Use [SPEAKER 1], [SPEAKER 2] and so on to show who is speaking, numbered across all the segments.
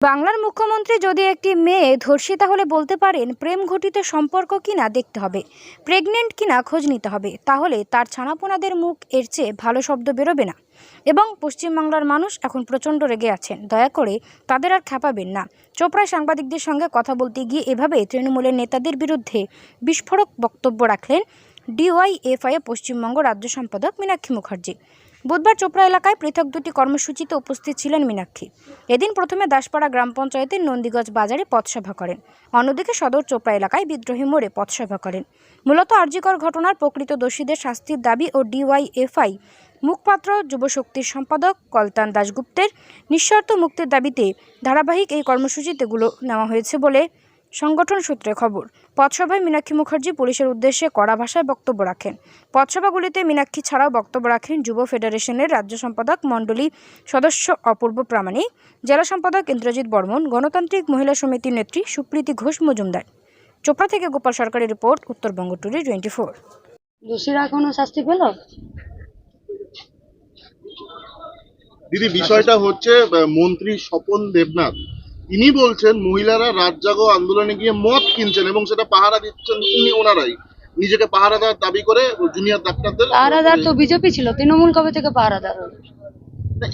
[SPEAKER 1] বাংলার মুখ্যমন্ত্রী যদি একটি মেয়ে ধর্ষিতা হলে বলতে পারেন প্রেম ঘটিত সম্পর্ক কিনা দেখতে হবে, প্রেগনেন্ট কিনা খোঁজ নিতে হবে, তাহলে তার ছানাপোনাদের মুখ এর চেয়ে ভালো শব্দ বেরোবে না। এবং পশ্চিমবাংলার মানুষ এখন প্রচণ্ড রেগে আছেন, দয়া করে তাদের আর খেপাবেন না। চোপড়ায় সাংবাদিকদের সঙ্গে কথা বলতে গিয়ে এভাবে তৃণমূলের নেতাদের বিরুদ্ধে বিস্ফোরক বক্তব্য রাখলেন ডিওয়াইএফআই পশ্চিমবঙ্গ রাজ্য সম্পাদক মীনাক্ষী মুখার্জি। বুধবার চোপড়া এলাকায় পৃথক দুটি কর্মসূচিতে উপস্থিত ছিলেন মীনাক্ষী। এদিন প্রথমে দাসপাড়া গ্রাম পঞ্চায়েতের নন্দীগঞ্জ বাজারে পথসভা করেন। অন্যদিকে সদর চোপড়া এলাকায় বিদ্রোহী মোড়ে পথসভা করেন। মূলত আর্যিকর ঘটনার প্রকৃত দোষীদের শাস্তির দাবি ও ডিওয়াইএফআই মুখপাত্র যুবশক্তির সম্পাদক কলতান দাশগুপ্তের। নিঃশর্ত মুক্তির দাবিতে ধারাবাহিক এই কর্মসূচিতেগুলো নেওয়া হয়েছে বলে সংগঠন সূত্রে খবর পথসভায় মীনাক্ষী মুখার্জি পুলিশের উদ্দেশ্যে কড়া ভাষায় বক্তব্য রাখেন। পথসভাগুলিতে মীনাক্ষী ছাড়াও বক্তব্য রাখেন যুব ফেডারেশনের রাজ্য সম্পাদক মণ্ডলী সদস্য অপূর্ব প্রামাণিক জেলা সম্পাদক ইন্দ্রজিৎ বর্মন গণতান্ত্রিক মহিলা সমিতির নেত্রী সুপ্রীতি ঘোষ মজুমদার। চোপড়া থেকে গোপাল সরকারের রিপোর্ট উত্তরবঙ্গ টুরি টোয়েন্টি ফোর।
[SPEAKER 2] দোষীরা এখনও শাস্তি পেল?
[SPEAKER 3] দিদি বিষয়টা হচ্ছে মন্ত্রী স্বপন দেবনাথ তিনি বলছেন মহিলারা রাত জাগো আন্দোলনে গিয়ে মদ কিনছেন এবং সেটা পাহারা দিচ্ছেন তিনি ওনারাই। নিজেকে পাহারা দেওয়ার দাবি করে জুনিয়র ডাক্তারদের
[SPEAKER 2] পাহারাদার তো বিজেপি ছিল তৃণমূল কবে থেকে পাহারাদার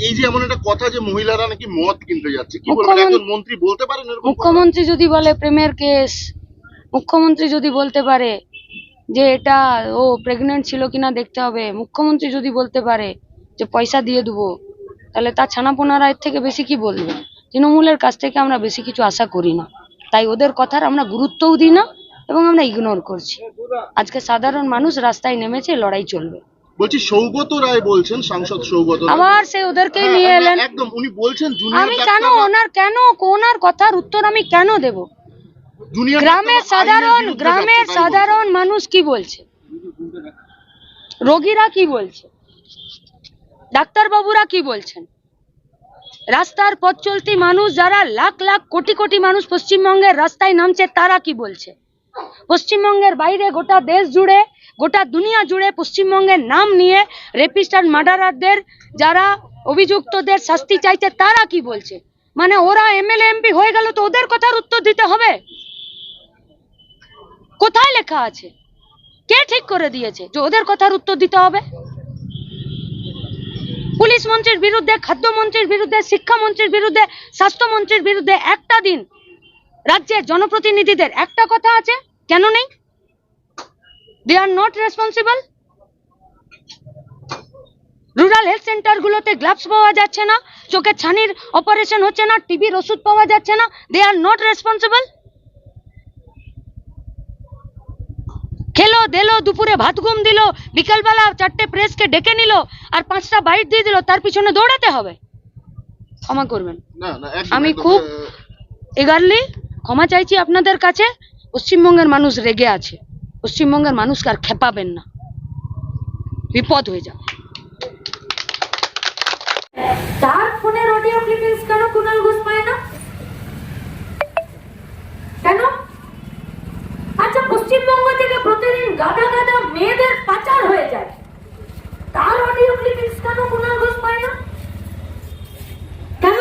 [SPEAKER 3] এই যে এমন একটা কথা যে মহিলারা নাকি মদ কিনতে যাচ্ছে কি বলবেন?
[SPEAKER 2] মুখ্যমন্ত্রী-
[SPEAKER 3] একজন মন্ত্রী বলতে পারেন
[SPEAKER 2] মুখ্যমন্ত্রী যদি বলে প্রেমের কেস মুখ্যমন্ত্রী যদি বলতে পারে যে এটা ও প্রেগনেন্ট ছিল কিনা দেখতে হবে মুখ্যমন্ত্রী যদি বলতে পারে যে পয়সা দিয়ে দেবো তাহলে তার ছানাপোনারা এর থেকে বেশি কি বলবে? তৃণমূলের কাছ থেকে আমরা বেশি কিছু আশা করি না। তাই ওদের কথার আমরা গুরুত্বও দিই না এবং আমরা ইগনোর করছি। আজকে সাধারণ মানুষ রাস্তায় নেমেছে লড়াই চলবে।
[SPEAKER 3] বলছি সৌগত রায় বলছেন সাংসদ সৌগত
[SPEAKER 2] আবার সে ওদেরকেই
[SPEAKER 3] হ্যাঁ,
[SPEAKER 2] নিয়ে
[SPEAKER 3] হ্যাঁ,
[SPEAKER 2] এলেন।
[SPEAKER 3] একদম উনি বলছেন
[SPEAKER 2] আমি কেন ওনার কেন ওনার কথার উত্তর আমি কেন দেব? গ্রামের সাধারণ গ্রামের সাধারণ মানুষ কি বলছে? রোগীরা কি বলছে? ডাক্তারবাবুরা কি বলছেন? রাস্তার পথ চলতি মানুষ যারা লাখ লাখ কোটি কোটি মানুষ পশ্চিমবঙ্গের রাস্তায় নামছে, তারা কি বলছে? পশ্চিমবঙ্গের বাইরে গোটা দেশ জুড়ে, গোটা দুনিয়া জুড়ে পশ্চিমবঙ্গের নাম নিয়ে রেপিস্ট আর মার্ডারারদের যারা অভিযুক্তদের শাস্তি চাইছে, তারা কি বলছে? মানে ওরা এমএলএ এমপি হয়ে গেল তো ওদের কথার উত্তর দিতে হবে? কোথায় লেখা আছে? কে ঠিক করে দিয়েছে যে ওদের কথার উত্তর দিতে হবে? পুলিশ মন্ত্রীর বিরুদ্ধে খাদ্যমন্ত্রীর বিরুদ্ধে শিক্ষামন্ত্রীর বিরুদ্ধে স্বাস্থ্যমন্ত্রীর বিরুদ্ধে একটা দিন রাজ্যের জনপ্রতিনিধিদের একটা কথা আছে, কেন নেই? They are not responsible rural health সেন্টারগুলোতে gloves পাওয়া যাচ্ছে না, চোখে ছানির অপারেশন হচ্ছে না টিবির ওষুধ পাওয়া যাচ্ছে না দে আর নট রেসপন্সিবল খেলো দেলো দুপুরে ভাত ঘুম দিল বিকালবেলা চারটে প্রেসকে ডেকে নিল আর পাঁচটা বাইট দিয়ে দিল তার পিছনে দৌড়াতে হবে। ক্ষমা করবেন।
[SPEAKER 3] না না একদম,
[SPEAKER 2] আমি খুব- এগারলি ক্ষমা চাইছি আপনাদের কাছে পশ্চিমবঙ্গের মানুষ রেগে আছে। পশ্চিমবঙ্গের মানুষকে আর খেপাবেন না। বিপদ হয়ে যাবে।
[SPEAKER 4] তার ফোনের অডিও ক্লিপিংস কেন কুণাল ঘোষ প্রতিদিন গাদা গাদা মেয়েদের পাচার হয়ে যায় তার অডিও ক্লিপিংস কেন কুণাল ঘোষ পায় না কেন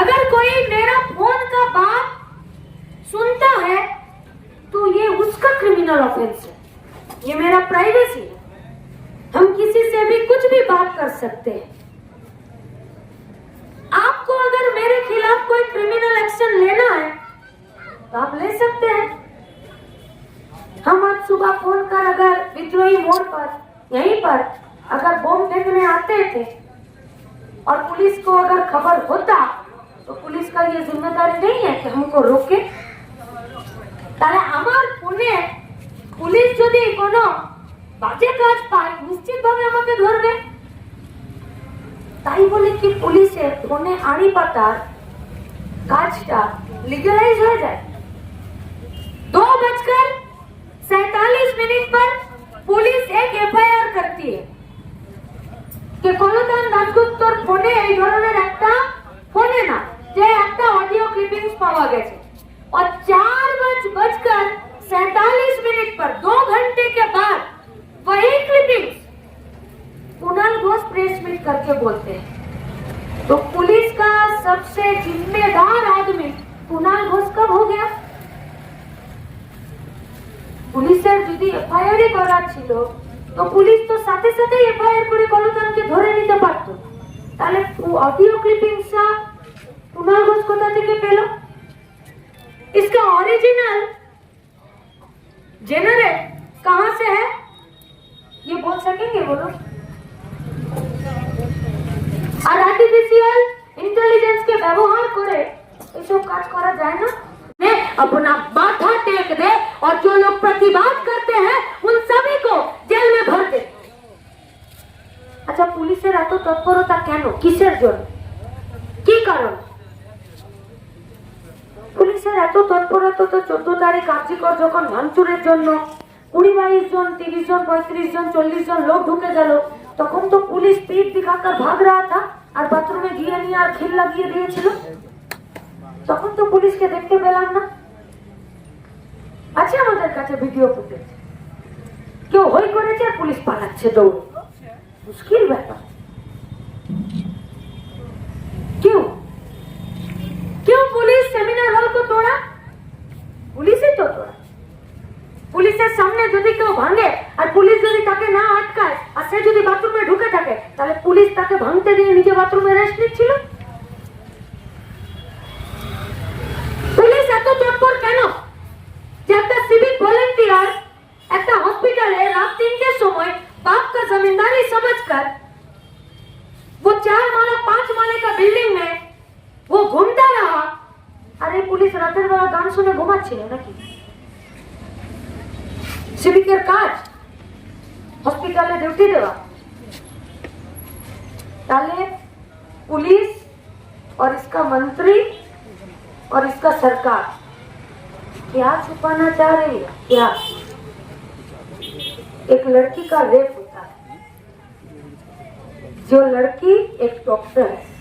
[SPEAKER 4] अगर कोई मेरा फोन का बात सुनता है तो ये उसका क्रिमिनल ऑफेंस है ये मेरा प्राइवेसी है हम किसी से भी कुछ भी बात कर सकते हैं आपको अगर मेरे खिलाफ कोई क्रिमिनल एक्शन लेना है तो आप ले सकते हैं हम आज सुबह फ़ोन कर अगर विद्रोही मोड़ पर, यहीं पर अगर बम देखने आते थे और पुलिस को अगर खबर होता तो पुलिस का ये ज़िम्मेदारी नहीं है कि हमको रोके। তাহলে আমার ফোনে পুলিশ যদি কোনো বাজে কাজ পায় নিশ্চিতভাবে আমাকে ধরবে তাই বলে কি পুলিশের ফোনে আড়ি পাতার কাজটা লিগালাইজ হয়ে যায় দো বাজকার 45 मिनट पर पुलिस एक एफआईआर करती है। যে কলতান ফোনে এই ধরনের একটা ফোনে না যে একটা অডিও ক্লিপিংস পাওয়া গেছে और चार दो घंटे के बाद वही क्लिपिंग्स प्रेस मीट करके बोलते हैं। तो पुलिस का सबसे जिम्मेदार आदमी कुणाल घोष कब हो गया? পুলিশের যদি এফআইআরই করা ছিল, তো পুলিশ তো সাথে সাথে এফআইআর করে কলতানকে ধরে নিতে পারত। তাহলে অডিও ক্লিপিংসটা কুণাল ঘোষ কোথা থেকে পেল? इसका অরিজিনাল जेनरेट কাহা সে হ্যাঁ ये बोल सकेंगे बोलो আর আর্টিফিশিয়াল ইন্টেলিজেন্সকে ব্যবহার করে এসব কাজ করা যায় না? নে আপনা মাথা টেক দে और जो लोग प्रतिवाद करते हैं, उन सभी को जेल में भर दे। আচ্ছা পুলিশের এত তৎপরতা কেন কিসের জন্য কি কারণ পুলিশের এত তৎপরতা তো চোদ্দ তারিখ কার্যকর যখন ভাঙচুরের জন্য কুড়ি বাইশ জন, তিরিশ জন, পঁয়ত্রিশ জন, চল্লিশ জন লোক ঢুকে গেল, তখন তো পুলিশ পিঠ দিখাকার ভাগ রাহা থা আর বাথরুমে গিয়ে নিয়ে আর খিল লাগিয়ে দিয়েছিল। তখন তো পুলিশকে দেখতে পেলাম না। আছে আমাদের কাছে ভিডিও ফুটেজ কেউ হই করেছে আর পুলিশ পালাচ্ছে, দৌড়। মুশকিল ব্যাপার। কেউ? কেউ পুলিশ সেমিনার হল তো তোরা পুলিশই তো তোরা পুলিশের সামনে যদি কেউ ভাঙে, আর পুলিশ যদি তাকে না আটকায়, আর সে যদি বাথরুমে ঢুকে থাকে, তাহলে পুলিশ তাকে ভাঙতে দিয়ে নিজে বাথরুমে রেস্ট নিচ্ছিল? पुलिस রাতের বেলা গান শুনে ঘুমাচ্ছিল নাকি সিভিকের কাজ হসপিটালে ডিউটি দেওয়া তাহলে पुलिस और इसका मंत्री और इसका सरकार क्या छुपाना चाह रही है क्या एक लड़की का रेप होता है जो लड़की एक डॉक्टर है